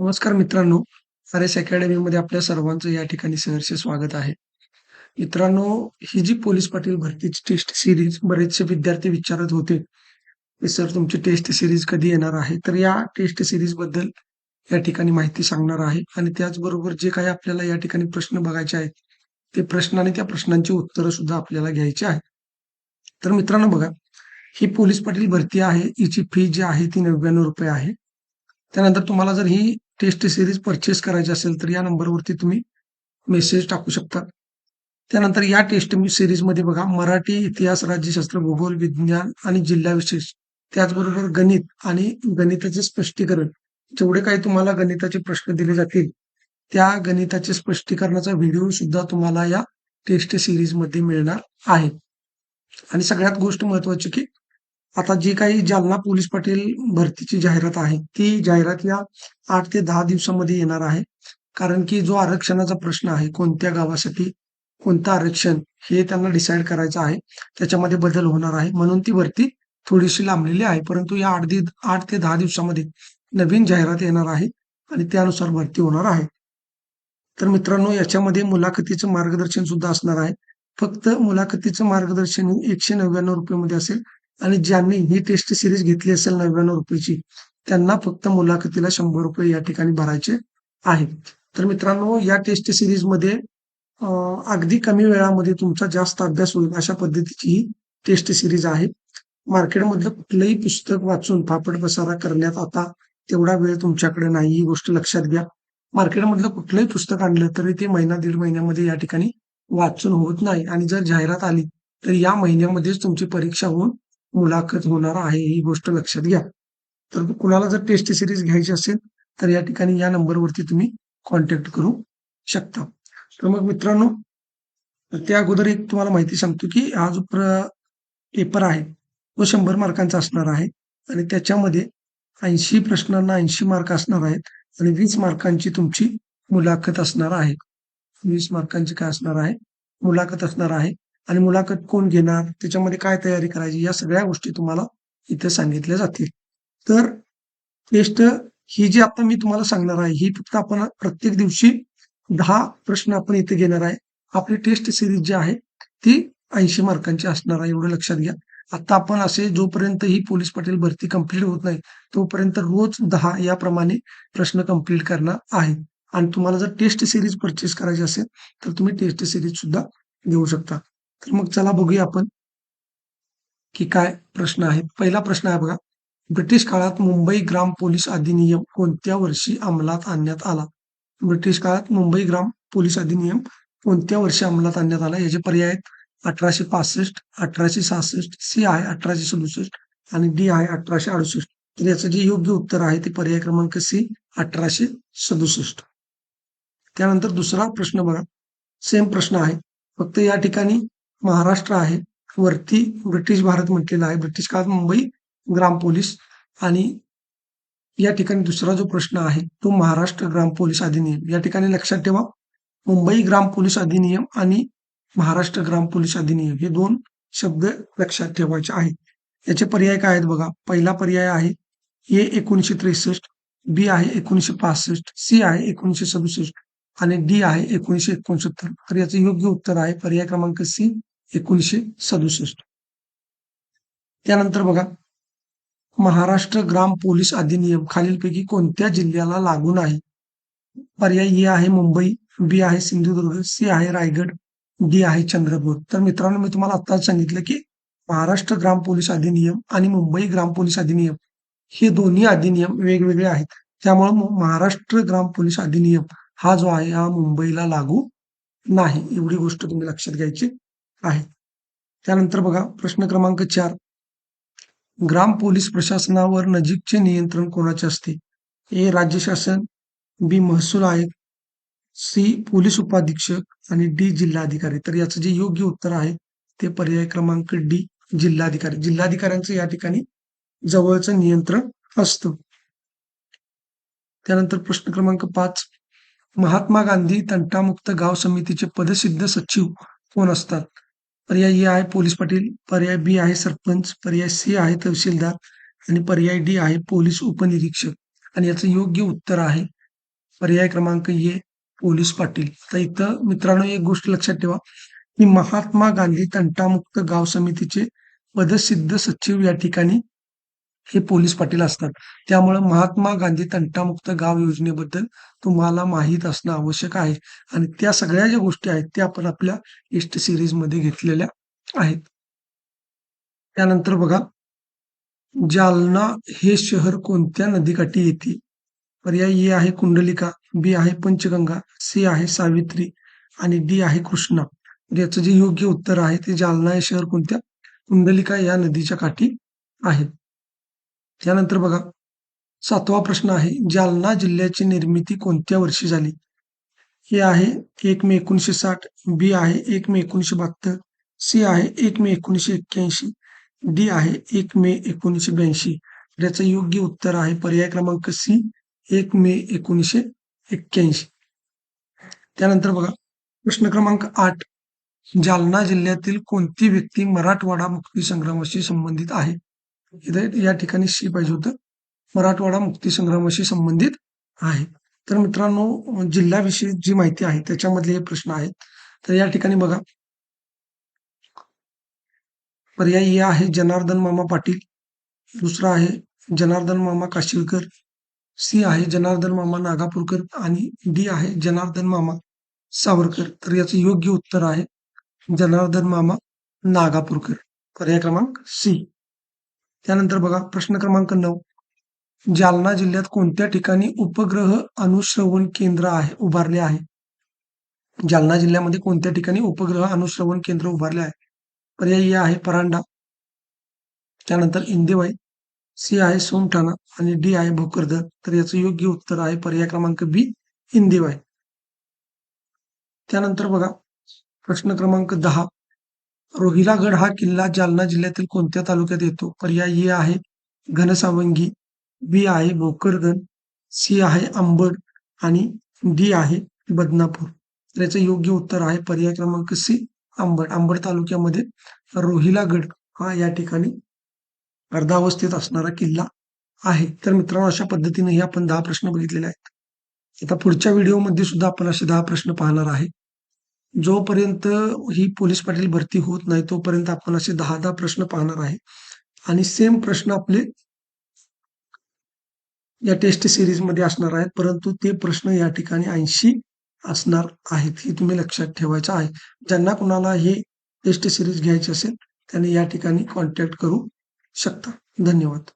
नमस्कार मित्रांनो, R S अकॅडमीमध्ये आपल्या सर्वांचं या ठिकाणी सहर्ष स्वागत आहे. मित्रांनो, ही जी पोलीस पाटील भरतीची टेस्ट सिरीज बरेचसे विद्यार्थी विचारत होते, की सर तुमची टेस्ट सिरीज कधी येणार आहे? तर या टेस्ट सिरीजबद्दल या ठिकाणी माहिती सांगणार आहे आणि त्याचबरोबर जे काही आपल्याला या ठिकाणी प्रश्न बघायचे आहेत, ते प्रश्न आणि त्या प्रश्नांची उत्तरं सुद्धा आपल्याला घ्यायची आहेत. तर मित्रांनो बघा, ही पोलीस पाटील भरती आहे, हिची फी जी आहे ती ₹99 आहे. त्यानंतर तुम्हाला जर ही टेस्ट सीरीज परचेस करायची असेल, तर या नंबरवरती तुम्ही मेसेज टाकू शकता. त्यानंतर या टेस्ट सिरीजमध्ये बघा मराठी, इतिहास, राज्यशास्त्र, भूगोल, विज्ञान आणि जिल्हाविशेष त्याचबरोबर गणित आणि गणिताचे स्पष्टीकरण जेवढे काही तुम्हाला गणिताचे प्रश्न दिले जातील, त्या गणिताचे स्पष्टीकरणाचा व्हिडिओ सुद्धा तुम्हाला या टेस्ट सीरीजमध्ये मिळणार आहे. आणि सगळ्यात गोष्ट महत्वाची की आता जी काही जालना पोलीस पाटील भरतीची जाहिरात आहे, ती जाहिरात या आठ ते दहा दिवसामध्ये येणार आहे. कारण की जो आरक्षणाचा प्रश्न आहे, कोणत्या गावासाठी कोणतं आरक्षण हे त्यांना डिसाईड करायचं आहे. त्याच्यामध्ये बदल होणार आहे. म्हणून ती भरती थोडीशी लांबलेली आहे. परंतु या आठ दि आठ ते दहा दिवसामध्ये नवीन जाहिरात येणार आहे आणि त्यानुसार भरती होणार आहे. तर मित्रांनो याच्यामध्ये मुलाखतीचं मार्गदर्शन सुद्धा असणार आहे. फक्त मुलाखतीचं मार्गदर्शन एकशे नव्याण्णव रुपये मध्ये असेल आणि ज्यांनी ही टेस्ट सिरीज घेतली असेल ₹99 ची त्यांना फक्त मुलाखतीला ₹100 या ठिकाणी भरायचे आहेत. तर मित्रांनो या टेस्ट सिरीजमध्ये अगदी कमी वेळामध्ये तुमचा जास्त अभ्यास होईल अशा पद्धतीची ही टेस्ट सिरीज आहे. मार्केटमधलं कुठलंही पुस्तक वाचून फापट पसारा करण्यात आता तेवढा वेळ तुमच्याकडे नाही, ही गोष्ट लक्षात घ्या. मार्केटमधलं कुठलंही पुस्तक आणलं तरी ते महिना दीड महिन्यामध्ये या ठिकाणी वाचून होत नाही आणि जर जाहिरात आली तर या महिन्यामध्येच तुमची परीक्षा होऊन मुलाखत होणार आहे, ही गोष्ट लक्षात घ्या. तर कुणाला जर टेस्ट सिरीज घ्यायची असेल, तर या ठिकाणी या नंबरवरती तुम्ही कॉन्टॅक्ट करू शकता. तर मग मित्रांनो, त्या अगोदर एक तुम्हाला माहिती सांगतो, की हा जो प्र पेपर आहे, तो शंभर मार्कांचा असणार आहे आणि त्याच्यामध्ये 80 प्रश्नांना 80 मार्क असणार आहेत आणि वीस मार्कांची तुमची मुलाखत असणार आहे. वीस मार्कांची काय असणार आहे? मुलाखत असणार आहे आणि मुलाखत कोण घेणार? त्याच्यामध्ये काय तयारी करायची? या सगळ्या गोष्टी तुम्हाला इथे सांगितल्या जातील. तर टेस्ट ही जी आता मी तुम्हाला सांगणार आहे, ही फक्त आपण प्रत्येक दिवशी दहा प्रश्न आपण इथे घेणार आहे. आपली टेस्ट सिरीज जी आहे, ती 80 मार्कांची असणार आहे, एवढं लक्षात घ्या. आता आपण असे जोपर्यंत ही पोलीस पाटील भरती कंप्लीट होत नाही, तोपर्यंत रोज दहा याप्रमाणे प्रश्न कंप्लीट करणार आहे. आणि तुम्हाला जर टेस्ट सिरीज परचेस करायची असेल, तर तुम्ही टेस्ट सिरीज सुद्धा घेऊ शकता. तर मग चला बघूया आपण की काय प्रश्न आहे पहिला प्रश्न आहे बघा. ब्रिटिश काळात मुंबई ग्राम पोलीस अधिनियम कोणत्या वर्षी अंमलात आणण्यात आला? ब्रिटिश काळात मुंबई ग्राम पोलीस अधिनियम कोणत्या वर्षी अंमलात आणण्यात आला? याचे पर्याय आहेत 1865, 1866, सी आहे 1867 आणि डी आहे 1868. तर याचं जे योग्य उत्तर आहे ते पर्याय क्रमांक सी 1867. त्यानंतर दुसरा प्रश्न बघा. सेम प्रश्न आहे. फक्त या ठिकाणी महाराष्ट्र आहे. वरती ब्रिटिश भारत म्हटलेला आहे. ब्रिटिश काळात मुंबई ग्राम पोलीस आणि या ठिकाणी दुसरा जो प्रश्न आहे तो महाराष्ट्र ग्राम पोलीस अधिनियम. या ठिकाणी लक्षात ठेवा मुंबई ग्राम पोलीस अधिनियम आणि महाराष्ट्र ग्राम पोलीस अधिनियम हे दोन शब्द लक्षात ठेवायचे आहेत. याचे पर्याय काय आहेत बघा. पहिला पर्याय आहे ए 1963, बी आहे 1965, सी आहे 1967 आणि डी आहे 1969. तर याचं योग्य उत्तर आहे पर्याय क्रमांक सी 1967. त्यानंतर बघा महाराष्ट्र ग्राम पोलीस अधिनियम खालीलपैकी कोणत्या जिल्ह्याला लागू नाही? पर्याय ए आहे मुंबई, बी आहे सिंधुदुर्ग, सी आहे रायगड, डी आहे चंद्रपूर. तर मित्रांनो मी तुम्हाला आत्ताच सांगितलं की महाराष्ट्र ग्राम पोलीस अधिनियम आणि मुंबई ग्राम पोलीस अधिनियम हे दोन्ही अधिनियम वेगवेगळे आहेत. त्यामुळे महाराष्ट्र ग्राम पोलीस अधिनियम हा जो आहे हा मुंबईला लागू नाही. एवढी गोष्ट तुम्ही लक्षात घ्यायची आहे. त्यानंतर बघा प्रश्न क्रमांक चार ग्राम पोलीस प्रशासनावर नजीकचे नियंत्रण कोणाचे असते? ए राज्य शासन, बी महसूल आयुक्त, सी पोलीस उपाधीक्षक आणि डी जिल्हाधिकारी. तर याचं जे योग्य उत्तर आहे ते पर्याय क्रमांक डी जिल्हाधिकारी. जिल्हाधिकाऱ्यांचं या ठिकाणी जवळचं नियंत्रण असतं. त्यानंतर प्रश्न क्रमांक पाच महात्मा गांधी तंटामुक्त गाव समितीचे पदसिद्ध सचिव कोण असतात? पर्याय ए आहे पोलीस पाटील, पर्याय बी आहे सरपंच, पर्याय सी आहे तहसीलदार आणि पर्याय डी आहे पोलीस उपनिरीक्षक. आणि याचं योग्य उत्तर आहे पर्याय क्रमांक ए पोलीस पाटील. तर इथं मित्रांनो एक गोष्ट लक्षात ठेवा. की महात्मा गांधी तंटामुक्त गाव समितीचे पदसिद्ध सचिव या ठिकाणी हे पोलीस पाटील असतात. त्यामुळे महात्मा गांधी तंटामुक्त गाव योजनेबद्दल तुम्हाला माहीत असणं आवश्यक आहे. आणि त्या सगळ्या ज्या गोष्टी आहेत त्या आपण आपल्या टेस्ट सिरीजमध्ये घेतलेल्या आहेत. त्यानंतर बघा जालना हे शहर कोणत्या नदीकाठी येते? पर्याय ए आहे कुंडलिका बी आहे पंचगंगा सी आहे सावित्री आणि डी आहे कृष्णा. याचं जे योग्य उत्तर आहे ते जालना हे शहर कोणत्या? कुंडलिका या नदीच्या काठी आहे. त्यानंतर बघा सातवा प्रश्न आहे जालना जिल्ह्याची निर्मिती कोणत्या वर्षी झाली? हे आहे एक मे एकोणीसशे साठ बी आहे एक मे एकोणीसशे बहात्तर सी आहे एक मे एकोणीसशे एक्क्याऐंशी डी आहे एक मे एकोणीसशे ब्याऐंशी. याचं योग्य उत्तर आहे पर्याय क्रमांक सी एक मे एकोणीसशे एक्क्याऐंशी. त्यानंतर बघा प्रश्न क्रमांक आठ जालना जिल्ह्यातील कोणती व्यक्ती मराठवाडा मुक्ती संग्रामाशी संबंधित आहे? इथे या ठिकाणी शी पाहिजे होतं. मराठवाडा मुक्तीसंग्रामाशी संबंधित आहे. तर मित्रांनो जिल्ह्याविषयी जी माहिती आहे त्याच्यामधले हे प्रश्न आहेत. तर या ठिकाणी बघा. पर्याय ए आहे जनार्दन मामा पाटील. दुसरा आहे जनार्दन मामा काशिलकर. सी आहे जनार्दन मामा नागापूरकर. आणि डी आहे जनार्दन मामा सावरकर. तर याचं योग्य उत्तर आहे जनार्दन मामा नागापूरकर. पर्याय क्रमांक सी त्यानंतर बघा प्रश्न क्रमांक नऊ. जालना जिल्ह्यात कोणत्या ठिकाणी उपग्रह अनुश्रवण केंद्र आहे उभारले आहे? जालना जिल्ह्यामध्ये कोणत्या ठिकाणी उपग्रह अनुश्रवण केंद्र उभारले आहे? पर्याय आहे परांडा. त्यानंतर इंदेवाई सी आहे सोमठाणा आणि डी आहे भोकरदर तर याचं योग्य उत्तर आहे पर्याय क्रमांक बी इंदेवाई. त्यानंतर बघा प्रश्न क्रमांक दहा. रोहिलागड हा किल्ला जालना जिल्ह्यातील कोणत्या तालुक्यात येतो? पर्याय ए आहे घनसावंगी बी आहे भोकरदन सी आहे अंबड आणि डी आहे बदनापूर. तर याचं योग्य उत्तर आहे पर्याय क्रमांक सी अंबड. अंबड तालुक्यामध्ये रोहिलागड हा या ठिकाणी अर्धावस्थेत असणारा किल्ला आहे. तर मित्रांनो अशा पद्धतीने हे आपण दहा प्रश्न बघितलेले आहेत. आता पुढच्या व्हिडिओमध्ये सुद्धा आपण असे दहा प्रश्न पाहणार आहे. जोपर्यंत ही पोलीस पाटील भरती होत नाही तोपर्यंत आपण असे दहा दहा प्रश्न पाहणार आहे. आणि सेम प्रश्न आपले या टेस्ट सिरीजमध्ये असणार आहेत. परंतु ते प्रश्न या ठिकाणी ऐंशी असणार आहेत हे तुम्ही लक्षात ठेवायचं आहे. ज्यांना कुणाला हे टेस्ट सिरीज घ्यायची असेल त्यांनी या ठिकाणी कॉन्टॅक्ट करू शकता. धन्यवाद.